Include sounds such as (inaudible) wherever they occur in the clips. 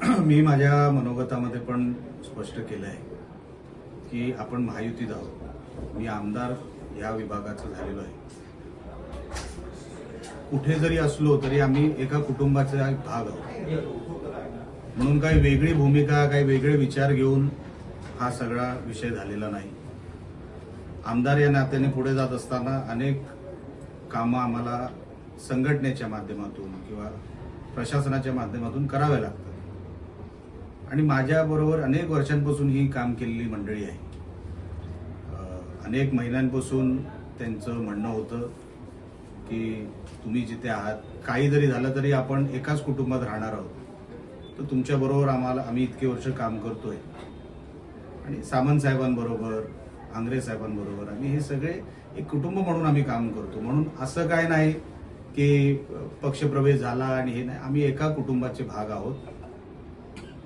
(clears throat) मी माझ्या मनोगतामध्ये पण स्पष्ट केलं आहे की आपण महायुतीत आहोत. मी आमदार या विभागाचं झालेलो आहे. कुठे जरी असलो तरी आम्ही एका कुटुंबाचा एक भाग आहोत. म्हणून काही वेगळी भूमिका काही वेगळे विचार घेऊन हा सगळा विषय झालेला नाही. आमदार या नात्याने पुढे जात असताना अनेक कामं आम्हाला संघटनेच्या माध्यमातून किंवा प्रशासनाच्या माध्यमातून करावे लागतात. आणि माझ्याबरोबर अनेक वर्षांपासून ही काम केलेली मंडळी आहे. अनेक महिन्यांपासून त्यांचं म्हणणं होतं की तुम्ही जिथे आहात काही जरी झालं तरी आपण एकाच कुटुंबात राहणार आहोत. तर तुमच्याबरोबर आम्हाला आम्ही इतके वर्ष काम करतोय. आणि सामंत साहेबांबरोबर आंग्रे साहेबांबरोबर आम्ही हे सगळे एक कुटुंब म्हणून आम्ही काम करतो. म्हणून असं काय नाही की पक्षप्रवेश झाला आणि हे नाही. आम्ही एका कुटुंबाचे भाग आहोत.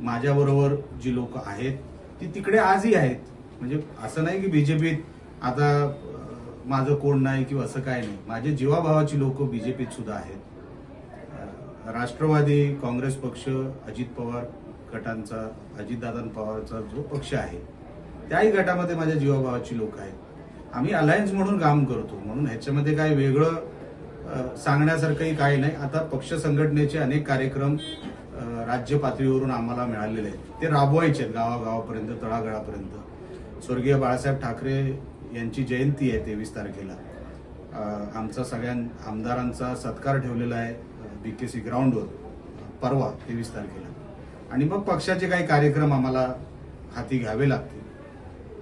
माझ्याबरोबर जी लोक आहेत ती तिकडे आजही आहेत. म्हणजे असं नाही की बीजेपीत आता माझं कोण नाही किंवा असं काय नाही. माझे जीवाभावाची लोक बीजेपीत सुद्धा आहेत. राष्ट्रवादी काँग्रेस पक्ष अजित पवार गटांचा अजितदादा पवारचा जो पक्ष आहे त्याही गटामध्ये माझ्या जीवाभावाची लोक आहेत. आम्ही अलायन्स म्हणून काम करतो. म्हणून ह्याच्यामध्ये काय वेगळं सांगण्यासारखंही काही नाही. आता पक्ष संघटनेचे अनेक कार्यक्रम राज्य पातळीवरून आम्हाला मिळालेले आहेत. ते राबवायचे आहेत गावागावापर्यंत तळागळापर्यंत. स्वर्गीय बाळासाहेब ठाकरे यांची जयंती आहे तेवीस तारखेला. आमचा सगळ्या आमदारांचा सत्कार ठेवलेला आहे बी के सी ग्राउंडवर परवा तेवीस तारखेला. आणि मग पक्षाचे काही कार्यक्रम आम्हाला हाती घ्यावे लागतील.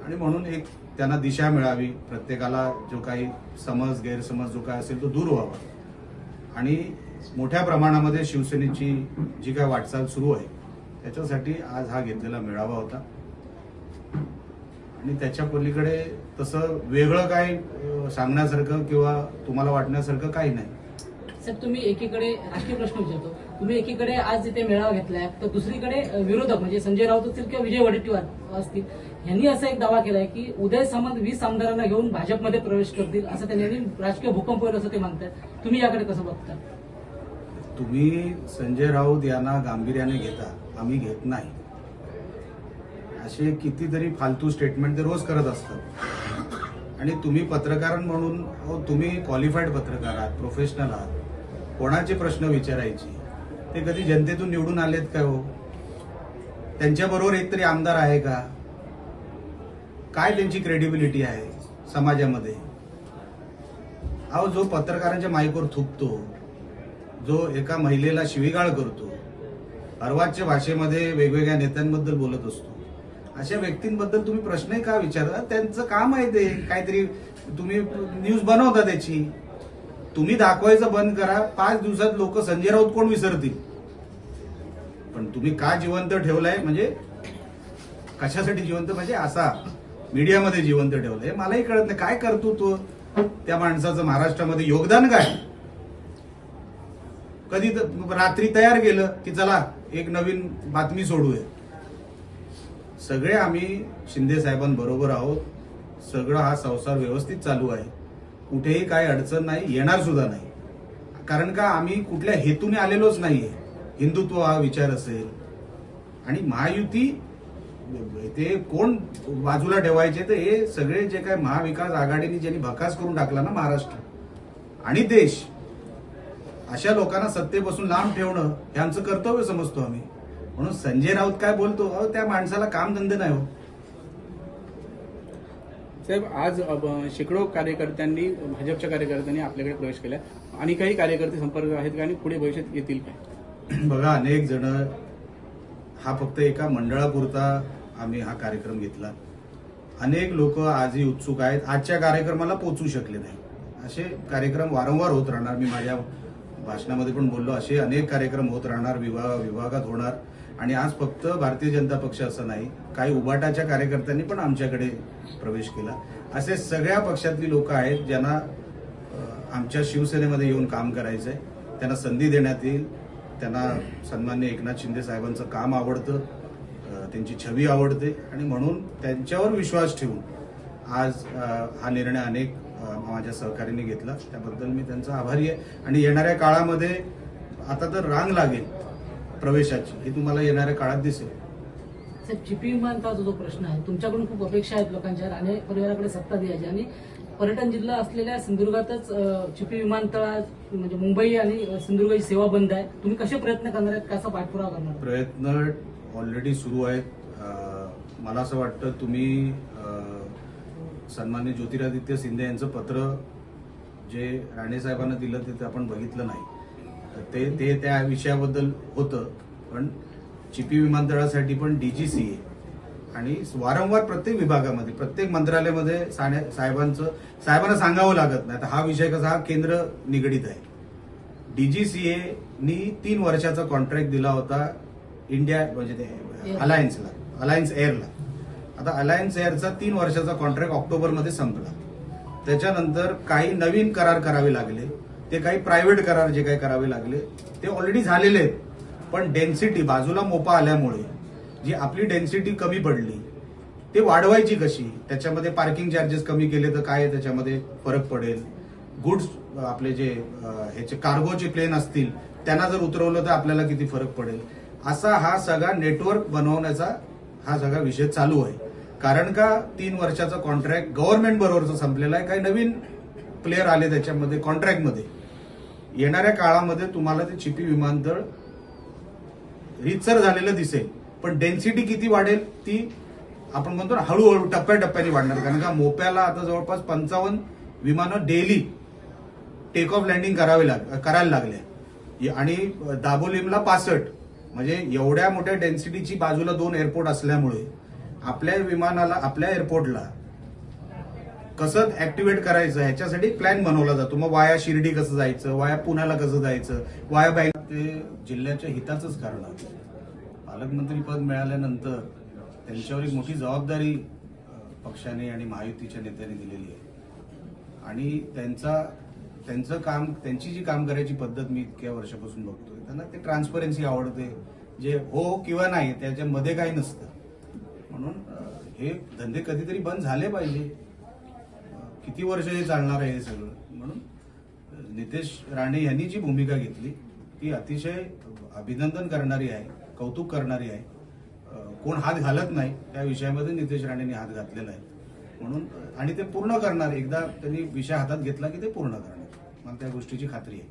आणि म्हणून एक त्यांना दिशा मिळावी प्रत्येकाला जो काही समज गैरसमज जो काय असेल तो दूर व्हावा. आणि मोठ्या प्रमाणामध्ये शिवसेनेची जी काय वाटचाल सुरू आहे त्याच्यासाठी आज हा घेतलेला मेळावा होता. आणि त्याच्या पलीकडे तसं वेगळं काय सांगण्यासारखं किंवा तुम्हाला वाटण्यासारखं काही नाही. सर तुम्ही एकीकडे राजकीय प्रश्न विचारतो. तुम्ही एकीकडे आज जिथे मेळावा घेतलाय तर दुसरीकडे विरोधक म्हणजे संजय राऊत असतील किंवा विजय वडेट्टीवार असतील यांनी असा एक दावा केलाय की उदय सामंत वीस आमदारांना घेऊन भाजपमध्ये प्रवेश करतील असं त्यांनी राजकीय भूकंप होईल असं ते म्हणतात तुम्ही याकडे कसं बघता तुम्ही संजय राऊत यांना गांभीर्याने घेता आम्ही घेत नाही. असे कितीतरी फालतू स्टेटमेंट ते रोज करत असतात. आणि तुम्ही पत्रकार म्हणून अहो, तुम्ही क्वालिफाईड पत्रकार आहात प्रोफेशनल आहात. कोणाचे प्रश्न विचारायचे? ते कधी जनतेतून निवडून आलेत का हो? त्यांच्याबरोबर एक तरी आमदार आहे का? काय त्यांची क्रेडिबिलिटी आहे समाजामध्ये? अहो जो पत्रकारांच्या माईकवर थुकतो जो एका महिलेला शिवीगाळ करतो अर्वाच्य भाषेमध्ये वेगवेगळ्या नेत्यांबद्दल बोलत असतो. अशा व्यक्तींबद्दल तुम्ही प्रश्नही का विचारा त्यांचं काम आहे? ते काहीतरी तुम्ही न्यूज बनवता त्याची. तुम्ही दाखवायचं बंद करा. पाच दिवसात लोक संजय राऊत कोण विसरतील? पण तुम्ही का जिवंत ठेवलाय? म्हणजे कशासाठी जिवंत? म्हणजे असा मीडियामध्ये जिवंत ठेवलंय. मलाही कळत नाही. काय करतो तो? त्या माणसाचं महाराष्ट्रामध्ये योगदान काय? कधी रात्री तयार केलं की चला एक नवीन बातमी सोडूया. सगळे आम्ही शिंदे साहेबांबरोबर आहोत. सगळं हा संसार व्यवस्थित चालू आहे. कुठेही काही अडचण नाही येणार सुद्धा नाही. कारण का आम्ही कुठल्या हेतूने आलेलोच नाहीये. हिंदुत्व हा विचार असेल. आणि महायुती ते कोण बाजूला ठेवायचे तर हे सगळे जे काय महाविकास आघाडीने ज्यांनी भकास करून टाकला ना महाराष्ट्र आणि देश अशा लोकांना सत्तेपासून लांब ठेवणं हे आमचं कर्तव्य समजतो आम्ही. म्हणून संजय राऊत काय बोलतो? अहो त्या माणसाला काम धंदे नाही हो. साहेब आज शेकडो कार्यकर्त्यांनी भाजपच्या कार्यकर्त्यांनी आपल्याकडे प्रवेश केला आणि काही कार्यकर्ते संपर्क आहेत का आणि पुढे भविष्यात येतील काय (clears throat) बघा अनेक जण हा फक्त एका मंडळापुरता आम्ही हा कार्यक्रम घेतला. अनेक लोक आजही उत्सुक आहेत. आजच्या कार्यक्रमाला पोचू शकले नाही. असे कार्यक्रम वारंवार होत राहणार. मी माझ्या भाषणामध्ये पण बोललो. असे अनेक कार्यक्रम होत राहणार विभाग विभागात होणार. आणि आज फक्त भारतीय जनता पक्ष असं नाही काही उबाटाच्या कार्यकर्त्यांनी पण आमच्याकडे प्रवेश केला. असे सगळ्या पक्षातली लोक आहेत ज्यांना आमच्या शिवसेनेमध्ये येऊन काम करायचं आहे त्यांना संधी देण्यात येईल. त्यांना सन्मान्य एकनाथ शिंदे साहेबांचं काम आवडतं. त्यांची छवी आवडते. आणि म्हणून त्यांच्यावर विश्वास ठेवून आज हा निर्णय अनेक माझ्या सहकार्याने घेतला. त्याबद्दल मी त्यांचा आभारी आहे. आणि येणाऱ्या काळामध्ये आता तर रांग लागेल प्रवेशाची. ही तुम्हाला येणाऱ्या काळात दिसेल. साहेब चिपी विमानतळाचा जो प्रश्न आहे तुमच्याकडून खूप अपेक्षा आहेत लोकांच्या. आणि परिवाराकडे सत्ता द्यायची आणि पर्यटन जिल्हा असलेल्या सिंधुदुर्गातच चिपी विमानतळा म्हणजे मुंबई आणि सिंधुदुर्गाची सेवा बंद आहे. तुम्ही कसे प्रयत्न करणार आहेत? कसा पाठपुरावा करणार? प्रयत्न ऑलरेडी सुरू आहेत. मला असं वाटतं तुम्ही सन्मान्य ज्योतिरादित्य शिंदे यांचं पत्र जे राणे साहेबांना दिलं ते आपण बघितलं नाही. ते ते त्या विषयाबद्दल होतं पण चिपी विमानतळासाठी पण डीजीसीए आणि वारंवार प्रत्येक विभागामध्ये प्रत्येक मंत्रालयामध्ये साने- साहेबांचं साहेबांना सांगावं लागत नाही. आता हा विषय कसा हा केंद्र निगडीत आहे. डीजीसीए नी तीन वर्षाचा कॉन्ट्रॅक्ट दिला होता इंडिया म्हणजे ते अलायन्सला अलायन्स एअरला आता अलायन्स एअरचा तीन वर्षाचा कॉन्ट्रॅक्ट ऑक्टोबरमध्ये संपला. त्याच्यानंतर काही नवीन करार करावे लागले. ते काही प्रायव्हेट करार जे काही करावे लागले ते ऑलरेडी झालेले आहेत. पण डेन्सिटी बाजूला मोपा आल्यामुळे जी आपली डेन्सिटी कमी पडली ते वाढवायची कशी? त्याच्यामध्ये पार्किंग चार्जेस कमी केले तर काय? त्याच्यामध्ये फरक पडेल. गुड्स आपले जे ह्याचे कार्गोचे प्लेन असतील त्यांना जर उतरवलं तर आपल्याला किती फरक पडेल? असा हा सगळा नेटवर्क बनवण्याचा हा सगळा विषय चालू आहे. कारण का तीन वर्षाचा कॉन्ट्रॅक्ट गव्हर्नमेंट बरोबरचा संपलेला आहे? काही नवीन प्लेयर आले त्याच्यामध्ये कॉन्ट्रॅक्टमध्ये येणाऱ्या काळामध्ये तुम्हाला ते चिपी विमानतळ रिचर झालेलं दिसेल. पण डेन्सिटी किती वाढेल ती आपण म्हणतो ना हळूहळू टप्प्याटप्प्याने वाढणार. कारण का मोप्याला आता जवळपास पंचावन्न विमानं डेली टेक ऑफ लँडिंग करावे लाग करायला लागले आणि दाबोलीमला पासष्ट. म्हणजे एवढ्या मोठ्या डेन्सिटीची बाजूला दोन एअरपोर्ट असल्यामुळे आपल्या विमानाला आपल्या एअरपोर्टला कसं ऍक्टिव्हेट करायचं ह्याच्यासाठी प्लॅन बनवला जातो. मग वाया शिर्डी कसं जायचं वाया पुण्याला कसं जायचं वाया बँक ते जिल्ह्याच्या हिताचंच कारण आहे. पालकमंत्री पद मिळाल्यानंतर त्यांच्यावर एक मोठी जबाबदारी पक्षाने आणि महायुतीच्या नेत्याने दिलेली आहे. आणि त्यांचा त्यांचं काम त्यांची जी काम करायची पद्धत मी इतक्या वर्षापासून बघतोय त्यांना ते ट्रान्सपरन्सी आवडते. जे हो किंवा नाही त्याच्यामध्ये काही नसतं. म्हणून हे धंदे कधीतरी बंद झाले पाहिजे. किती वर्ष हे चालणार आहे हे सगळं? म्हणून नितेश राणे यांनी जी भूमिका घेतली ती अतिशय अभिनंदन करणारी आहे कौतुक करणारी आहे. कोण हात घालत नाही त्या विषयामध्ये नितेश राणेंनी हात घातलेला आहे. म्हणून आणि ते पूर्ण करणार. एकदा त्यांनी विषय हातात घेतला की ते पूर्ण करणार. मला त्या गोष्टीची खात्री आहे.